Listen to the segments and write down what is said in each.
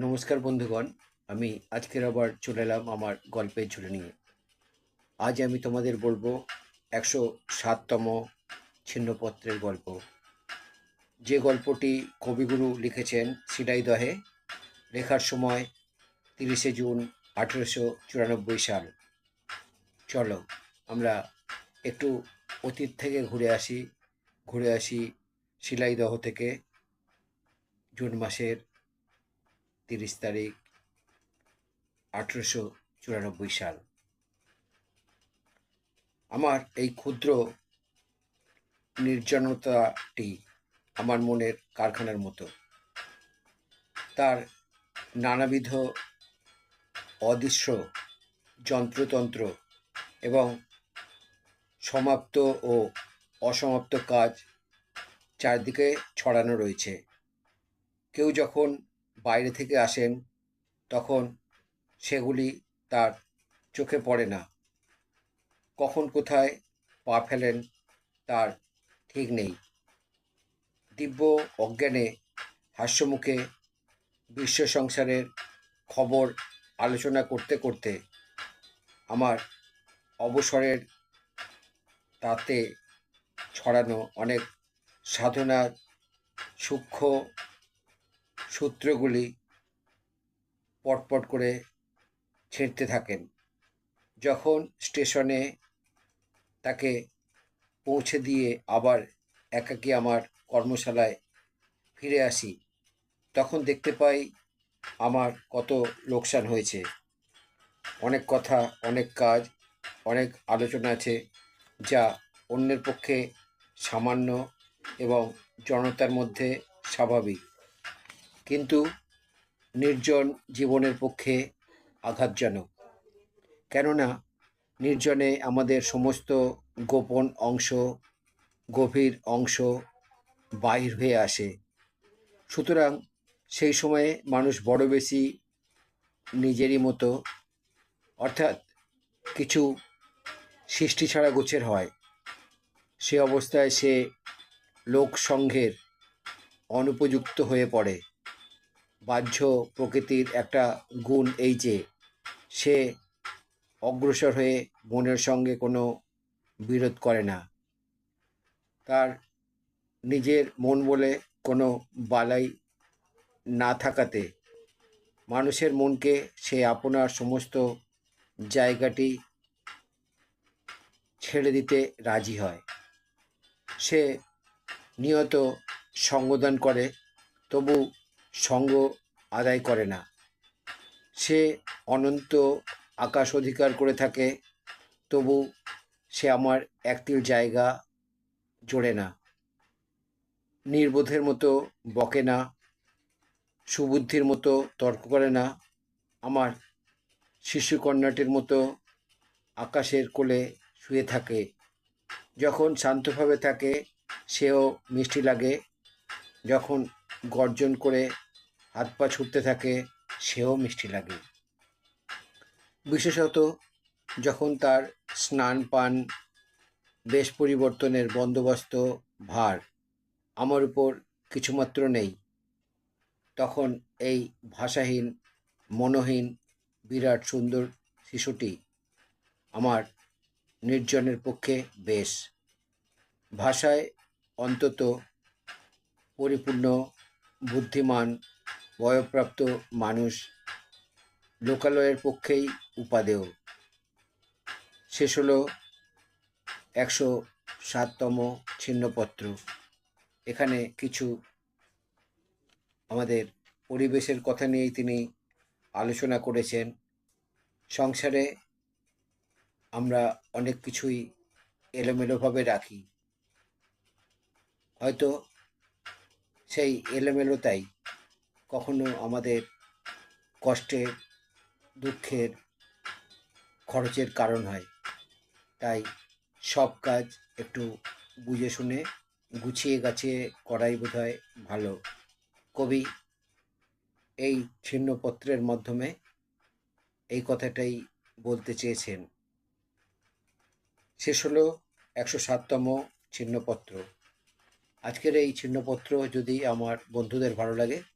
নমস্কার বন্ধুগণ, আমি আজকের আবার চলে এলাম আমার গল্পের ঝুলে নিয়ে। আজ আমি তোমাদের বলব একশো সাততম ছিন্নপত্রের গল্প। যে গল্পটি কবিগুরু লিখেছেন সিলাইদহে লেখার সময় তিরিশে জুন আঠেরোশো চুরানব্বই সাল। চলো, আমরা একটু অতীত থেকে ঘুরে আসি ঘুরে আসি শিলাইদহ থেকে জুন মাসের তিরিশ তারিখ, আঠেরোশো চুরানব্বই সাল। আমার এই ক্ষুদ্র নির্জনতাটি আমার মনের কারখানার মতো। তার নানাবিধ অদৃশ্য যন্ত্রতন্ত্র এবং সমাপ্ত ও অসমাপ্ত কাজ চারদিকে ছড়ানো রয়েছে। কেউ যখন বাইরে থেকে আসেন, তখন সেগুলি তার চোখে পড়ে না। কখন কোথায় পা ফেলেন তার ঠিক নেই। দিব্য অজ্ঞানে হাস্যমুখে বিশ্ব সংসারের খবর আলোচনা করতে করতে আমার অবসরের তাতে ছড়ানো অনেক সাধনার সূক্ষ্ম সূত্রগুলি পটপট করে ছিঁড়তে থাকেন। যখন স্টেশনে তাকে পৌঁছে দিয়ে আবার একাকী আমার কর্মশালায় ফিরে আসি, তখন দেখতে পাই আমার কত লোকসান হয়েছে। অনেক কথা, অনেক কাজ, অনেক আলোচনা আছে যা অন্যের পক্ষে সামান্য এবং জনতার মধ্যে স্বাভাবিক। কিন্তু নির্জন জীবনের পক্ষে আঘাতজনক। কেননা, নির্জনে আমাদের সমস্ত গোপন অংশ গভীর অংশ বাহির হয়ে আসে। সুতরাং সেই সময়ে মানুষ বড় বেশি নিজেরই মতো, অর্থাৎ কিছু সৃষ্টি ছাড়া গোছের হয়। সে অবস্থায় সে লোকসংঘের অনুপযুক্ত হয়ে পড়ে। বাহ্য প্রকৃতির একটা গুণ এই যে, সে অগ্রসর হয়ে মনের সঙ্গে কোনো বিরোধ করে না। তার নিজের মন বলে কোনো বালাই না থাকাতে মানুষের মনকে সে আপনার সমস্ত জায়গাটি ছেড়ে দিতে রাজি হয়। সে নিয়ত সঙ্গদান করে, তবু সঙ্গ আদায় করে না। সে অনন্ত আকাশ অধিকার করে থাকে, তবু সে আমার একটির জায়গা জোড়ে না। নির্বোধের মতো বকে না, সুবুদ্ধির মতো তর্ক করে না। আমার শিশুকন্যাটির মতো আকাশের কোলে শুয়ে থাকে। যখন শান্তভাবে থাকে, সেও মিষ্টি লাগে। যখন গর্জন করে হাত পা ছুটতে থাকে, সেও মিষ্টি লাগে। বিশেষত যখন তার স্নান পান, বেশ পরিবর্তনের বন্দোবস্ত, ভার আমার উপর কিছুমাত্র নেই। তখন এই ভাষাহীন, মনোহীন, বিরাট সুন্দর শিশুটি আমার নির্জনের পক্ষে বেশ। ভাষায় অন্তত পরিপূর্ণ, বুদ্ধিমান বয়প্রাপ্ত মানুষ লোকালয়ের পক্ষেই উপাদেয়। শেষ হলো একশো সাততম ছিন্নপত্র। এখানে কিছু আমাদের পরিবেশের কথা নিয়েই তিনি আলোচনা করেছেন। সংসারে আমরা অনেক কিছুই এলোমেলোভাবে রাখি। হয়তো সেই এলোমেলোতাই কখনো আমাদের কষ্টের দুঃখের খরচের কারণ হয়। তাই সব কাজ একটু বুঝে শুনে, গুছিয়ে গাছিয়ে করাই বোধ হয় ভালো। কবি, এই ছিন্নপত্রের মাধ্যমে এই কথাটাই বলতে চেয়েছেন। শেষ হলো একশো সাততম ছিন্নপত্র। আজকের এই ছিন্নপত্র যদি আমার বন্ধুদের ভালো লাগে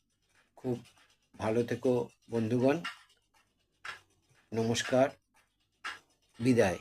খুব ভালো থেকো বন্ধুগণ। নমস্কার বিদায়।